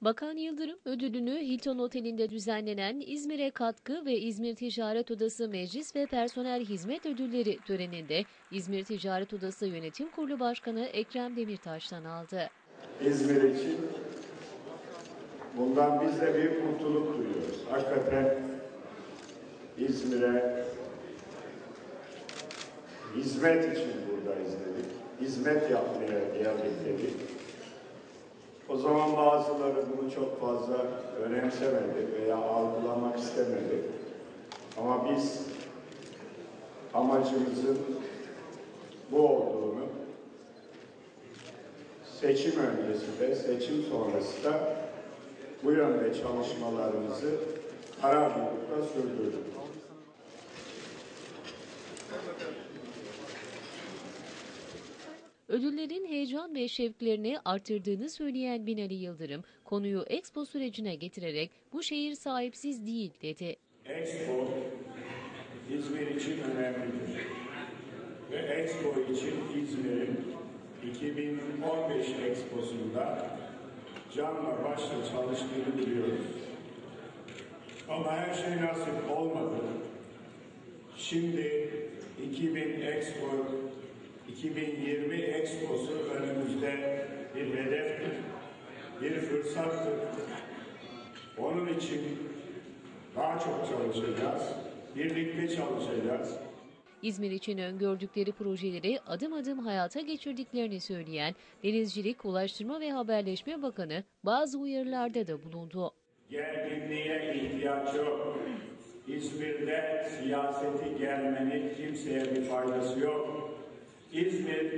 Bakan Yıldırım ödülünü Hilton Oteli'nde düzenlenen İzmir'e katkı ve İzmir Ticaret Odası Meclis ve Personel Hizmet Ödülleri töreninde İzmir Ticaret Odası Yönetim Kurulu Başkanı Ekrem Demirtaş'tan aldı. İzmir için bundan biz de büyük mutluluk duyuyoruz. Hakikaten İzmir'e hizmet için buradayız dedik. Hizmet yapmaya geldik dedik. O zaman bazıları bunu çok fazla önemsemedi veya algılamak istemedi. Ama biz amacımızın bu olduğunu seçim öncesi de seçim sonrası da bu yönde çalışmalarımızı kararlılıkla sürdürdük. Ödüllerin heyecan ve şevklerini artırdığını söyleyen Binali Yıldırım, konuyu Expo sürecine getirerek bu şehir sahipsiz değil dedi. Expo İzmir için önemlidir. Ve Expo için İzmir'in 2015 Expo'sunda canla başla çalıştığını biliyoruz. Ama her şey nasip olmadı. Şimdi 2000 Expo 2020 Expo'su önümüzde bir hedeftir, bir fırsattır. Onun için daha çok çalışacağız, birlikte çalışacağız. İzmir için öngördükleri projeleri adım adım hayata geçirdiklerini söyleyen Denizcilik, Ulaştırma ve Haberleşme Bakanı bazı uyarılarda da bulundu. Gerginliğe ihtiyaç yok. İzmir'de siyaseti gelmenin kimseye bir faydası yok. İzmir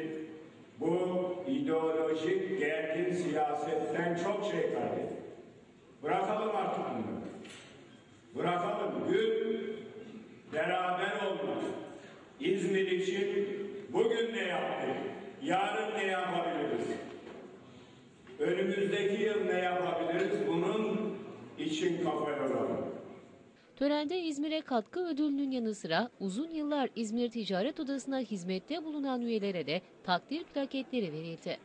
bu ideolojik gergin siyasetten çok şey kaybetti. Bırakalım artık bunu. Bırakalım. Gün beraber olmak. İzmir için bugün ne yaptık? Yarın ne yapabiliriz? Önümüzdeki yıl ne yapabiliriz? Bunun için kafa yoralım. Törende İzmir'e katkı ödülünün yanı sıra uzun yıllar İzmir Ticaret Odası'na hizmette bulunan üyelere de takdir plaketleri verildi.